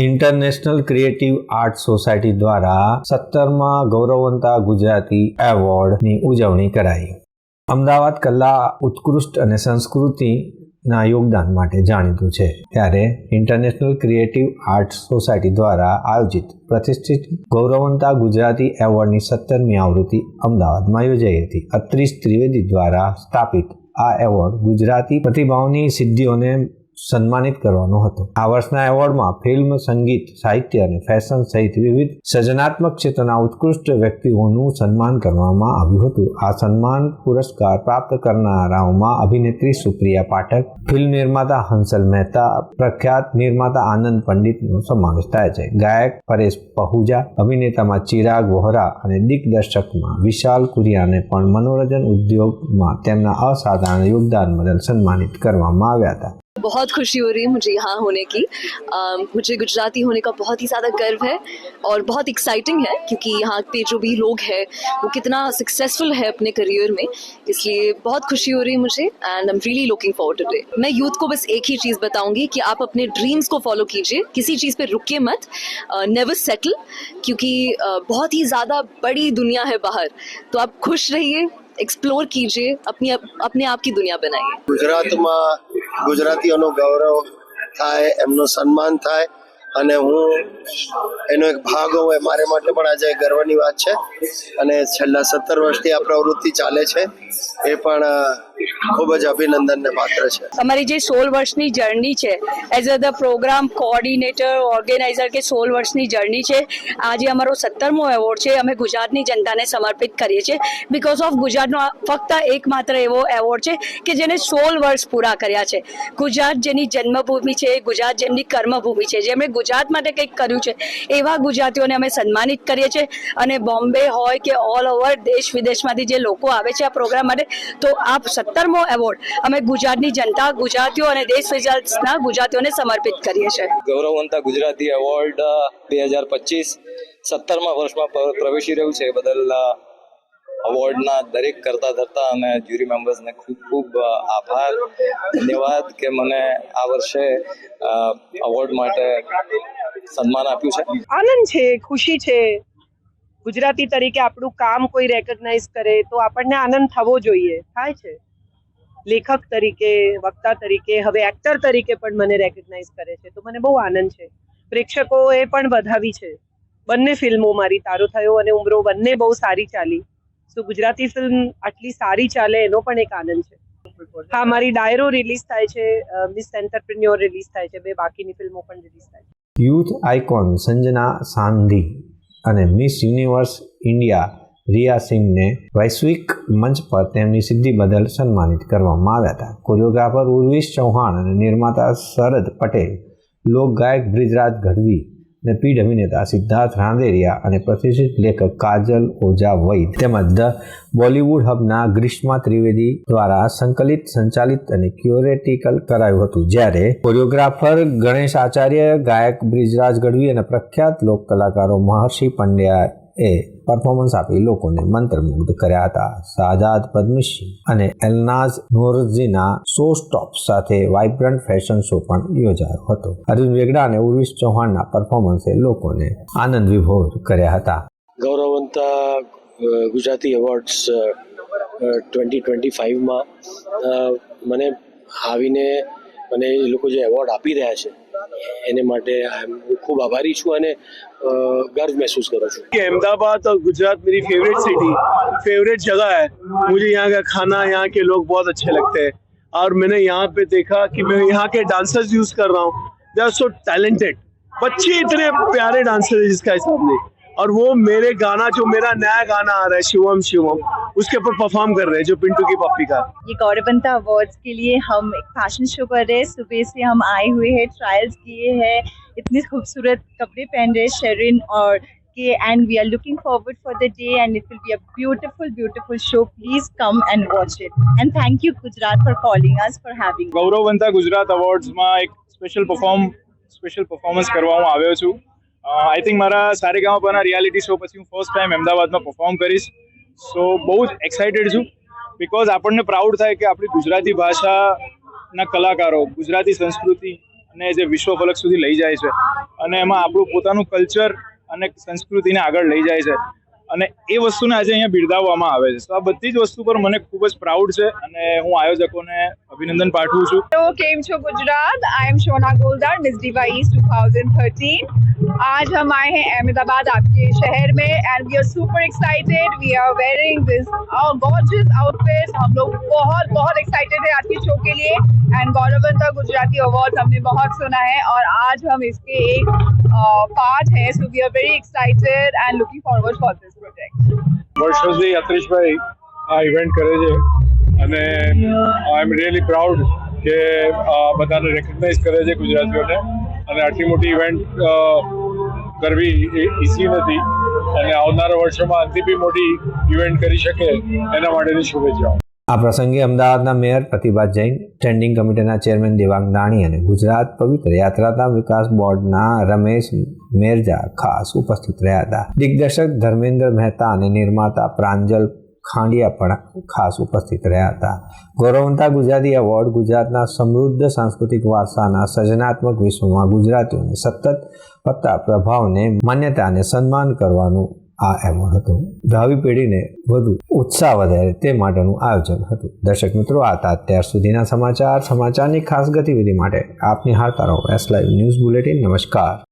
International creative art society દ્વારા સત્તરમાં ગૌરવંતા ગુજરાતી એવોર્ડની ઉજવણી કરાઈ. અમદાવાદ કલા, ઉત્કૃષ્ટ અને સંસ્કૃતિના યોગદાન માટે જાણીતું છે. ત્યારે ઇન્ટરનેશનલ ક્રિએટિવ આર્ટ સોસાયટી દ્વારા આયોજિત પ્રતિષ્ઠિત ગૌરવંતા ગુજરાતી એવોર્ડની સત્તરમી આવૃત્તિ અમદાવાદમાં યોજાઈ હતી. અત્રીસ ત્રિવેદી દ્વારા સ્થાપિત આ એવોર્ડ ગુજરાતી પ્રતિભાઓની સિદ્ધિઓને સન્માનિત કરવાનો હતો. આ વર્ષના એવોર્ડમાં ફિલ્મ, સંગીત, સાહિત્ય અને ફેશન સહિત વિવિધ સર્જનાત્મક ક્ષેત્રના ઉત્કૃષ્ટ વ્યક્તિઓનું સન્માન કરવામાં આવ્યું હતું. આ સન્માન પુરસ્કાર પ્રાપ્ત કરનારાઓમાં અભિનેત્રી સુપ્રિયા પાઠક, ફિલ્મ નિર્માતા હંસલ મહેતા, પ્રખ્યાત નિર્માતા આનંદ પંડિતનો સમાવેશ થાય છે. ગાયક પરેશ પહુજા, અભિનેતામાં ચિરાગ વોહરા અને દિગ્દર્શકમાં વિશાલ કુરિયાને પણ મનોરંજન ઉદ્યોગમાં તેમના અસાધારણ યોગદાન બદલ સન્માનિત કરવામાં આવ્યા હતા. बहुत खुशी हो रही है मुझे यहाँ होने की। uh, मुझे गुजराती होने का बहुत ही ज़्यादा गर्व है और बहुत एक्साइटिंग है क्योंकि यहाँ पे जो भी लोग हैं वो कितना सक्सेसफुल है अपने करियर में। इसलिए बहुत खुशी हो रही है मुझे and I am really looking for today मैं यूथ को बस एक ही चीज़ बताऊँगी कि आप अपने ड्रीम्स को फॉलो कीजिए। किसी चीज़ पर रुके मत। नेवर uh, सेटल क्योंकि uh, बहुत ही ज़्यादा बड़ी दुनिया है बाहर। तो आप खुश रहिए एक्सप्लोर कीजिए अपनी अपने आप की दुनिया बनाइए। गुजरात में ગુજરાતીઓનું ગૌરવ થાય, એમનું સન્માન થાય અને હું એનો એક ભાગ હોઉં એ મારે માટે પણ આજે ગર્વની વાત છે. અને છેલ્લા સત્તર વર્ષથી આ પ્રવૃત્તિ ચાલે છે. એ પણ ખૂબ જ અભિનંદનને પાત્ર છે. અમારી જે સોળ વર્ષની જર્ની છે as a the programme coordinator organiser કે સોળ વર્ષની જર્ની છે, આજે અમારો સત્તરમો એવોર્ડ છે, અમે ગુજરાતની જનતાને સમર્પિત કરીએ છીએ. બિકોઝ ઓફ ગુજરાતનો ફક્ત એકમાત્ર એવો એવોર્ડ છે કે જેને સોળ વર્ષ પૂરા કર્યા છે. ગુજરાત જેની જન્મભૂમિ છે, ગુજરાત જેમની કર્મભૂમિ છે, જેમણે ગુજરાત માટે કંઈક કર્યું છે, એવા ગુજરાતીઓને અમે સન્માનિત કરીએ છીએ. અને બોમ્બે હોય કે ઓલ ઓવર દેશ વિદેશમાંથી જે લોકો આવે છે આ પ્રોગ્રામ માટે, તો આ સત્તરમો એવોર્ડ અમે ગુજરાતની જનતા ગુજરાતીઓ અને દેશ વિદેશના ગુજરાતીઓને સમર્પિત કરીએ છીએ. ગૌરવવંતા ગુજરાતી એવોર્ડ બે હજાર પચીસ સત્તરમા વર્ષમાં પ્રવેશી રહ્યું છે. બદલ અવોર્ડના દરેક કરતા ધરતા અને જ્યુરી મેમ્બર્સને ખૂબ ખૂબ આભાર ધન્યવાદ કે મને આ વર્ષે અવોર્ડ માટે સન્માન આપ્યું છે. આનંદ છે ખુશી છે. ગુજરાતી તરીકે આપણું કામ કોઈ રેકગ્નાઇઝ કરે તો આપણને આનંદ થવો જોઈએ. થાય છે. લેખક તરીકે, વક્તા તરીકે, હવે એક્ટર તરીકે પણ મને રેકગ્નાઇઝ કરે છે. તો મને બહુ આનંદ છે. પ્રેક્ષકોએ પણ વધાવી છે. બંને ફિલ્મો મારી તારો થયો અને ઉમરો બંને બહુ સારી ચાલી. સો ગુજરાતી ફિલ્મ આટલી સારી ચાલે એનો પણ એક આનંદ છે. હા, મારી ડાયરો રિલીઝ થાય છે મિસ એન્ટરપ્રિન્યોર રિલીઝ થાય છે, બે બાકીની ફિલ્મો પણ રિલીઝ થાય છે. યુથ આઇકોન સંજના સાંધી અને મિસ યુનિવર્સ ઇન્ડિયા રિયા સિંહને વૈશ્વિક મંચ પર તેમની સિદ્ધિ બદલ સન્માનિત કરવામાં આવ્યા હતા. કોરિયોગ્રાફર ઉર્વિશ ચૌહાણ અને નિર્માતા શરદ પટેલ, લોકગાયક બ્રિજરાજ ગઢવી અને પીઢ અભિનેતા સિદ્ધાર્થ રાંદેરિયા અને પ્રતિષ્ઠિત લેખક કાજલ ઓઝા વૈદ તેમજ ધ બોલિવૂડ હબના ગ્રીષ્મા ત્રિવેદી દ્વારા સંકલિત, સંચાલિત અને ક્યોરેટિકલ કરાયું હતું. જ્યારે કોરિયોગ્રાફર ગણેશ આચાર્ય, ગાયક બ્રિજરાજ ગઢવી અને પ્રખ્યાત લોક કલાકારો મહર્ષિ પંડ્યાએ પરફોર્મન્સ આપી લોકોને મંત્રમુગ્ધ કર્યા હતા. સાજાદ પદ્મિશી અને એલનાઝ નોરજીના શો સ્ટોપ સાથે વાઇબ્રન્ટ ફેશન શો પણ યોજાયો હતો. અર્જુન વેગડા અને ઉર્વિશ ચૌહાણના પરફોર્મન્સે લોકોને આનંદ વિભોર કર્યા હતા. ગૌરવંતા ગુજરાતી એવોર્ડ્સ ટ્વેન્ટી ટ્વેન્ટી ફાઇવમાં મને આવીને મને એ લોકો જે એવોર્ડ આપી રહ્યા છે એને માટે I'm- હું ખૂબ આભારી છું અને અ, ગર્વ મહેસૂસ કરું છું कि अहमदाबाद और गुजरात मेरी फेवरेट सिटी फेवरेट जगह है मुझे यहाँ का खाना यहाँ के लोग बहुत अच्छे लगते हैं और मैंने यहाँ पे देखा कि मैं यहाँ के डांसर्स यूज कर रहा हूँ दे आर सो टैलेंटेड बच्चे इतने प्यारे डांसर है जिसका हिसाब नहीं और वो मेरे गाना जो मेरा नया गाना आ रहा है शिवम शिवम उसके ऊपर परफॉर्म कर रहे हैं जो पिंटू की पप्पी का ये गौरवंता अवार्ड्स के लिए हम एक फैशन शो कर रहे हैं सुबह से हम आए हुए हैं ट्रायल्स किए हैं इतने खूबसूरत कपड़े पहन रहे हैं शेरिन और के and we are looking forward for the day and it will be a beautiful beautiful show please come and watch it and thank you Gujarat for calling us for having ગૌરવવંતા Gujarat અવોર્ડ્સમાં એક સ્પેશિયલ પરફોર્મ સ્પેશિયલ પરફોર્મન્સ કરવા હું આવ્યો છું I think મારા સારેગામાપાના reality show પછી હું first time અમદાવાદમાં perform કરીશ. સો બહુ જ એક્સાઇટેડ છું. બિકોઝ આપણને પ્રાઉડ થાય કે આપણી ગુજરાતી ભાષાના કલાકારો, ગુજરાતી સંસ્કૃતિ અને જે વિશ્વ ફલક સુધી લઈ જાય છે. અને એમાં આપણું પોતાનું કલ્ચર અને સંસ્કૃતિને આગળ લઈ જાય છે. અને એ વસ્તુને આજે અહીંયા બિરદાવવામાં આવે છે તો આ બધી જ વસ્તુ પર મને ખૂબ જ પ્રાઉડ છે અને હું આયોજકોને અભિનંદન પાઠવું છું तो केम छो Gujarat I am Shona Goldar miss diva east 2013 आज हम आए हैं अहमदाबाद आपके शहर में and we are super excited we are wearing this gorgeous outfit हम लोग बहुत बहुत एक्साइटेड है आज के शो के लिए एंड गौरवंता गुजराती अवार्ड हमने बहुत सुना है और आज हम इसके एक पार्ट है so we are very excited and looking forward for this project વર્ષોથી યાત્રીશભાઈ આ ઇવેન્ટ કરે છે. અને આઈ એમ રિયલી પ્રાઉડ કે બધાને રેકગ્નાઇઝ કરે છે ગુજરાતીઓને. અને આટલી મોટી ઇવેન્ટ કરવી એ ઇઝી નથી. અને આવનારા વર્ષોમાં આટલી બી મોટી ઇવેન્ટ કરી શકે, એના માટેની શુભેચ્છાઓ. આ પ્રસંગે અમદાવાદના મેયર પ્રતિભા જૈન સ્ટેન્ડિંગ કમિટીના ચેરમેન દેવાંગ દાણી અને ગુજરાત પવિત્ર યાત્રાધામ વિકાસ બોર્ડના રમેશ મેરજા ખાસ ઉપસ્થિત રહ્યા હતા. દિગ્દર્શક ધર્મેન્દ્ર મહેતા અને નિર્માતા પ્રાંજલ ખાંડિયા પણ ખાસ ઉપસ્થિત રહ્યા હતા. ગૌરવંતા ગુજરાતી એવોર્ડ ગુજરાતના સમૃદ્ધ સાંસ્કૃતિક વારસાના સર્જનાત્મક વિશ્વમાં ગુજરાતીઓને સતત વધતા પ્રભાવને, માન્યતા અને સન્માન કરવાનું આ એવોર્ડ હતો. ભાવિ પેઢીને વધુ ઉત્સાહ વધારે તે માટેનું આયોજન હતું. દર્શક મિત્રો, આ અત્યાર સુધીના સમાચાર. સમાચારની ખાસ ગતિવિધિ માટે આપની નિહાળતા રહો એસ લાઈવ ન્યૂઝ બુલેટિન નમસ્કાર.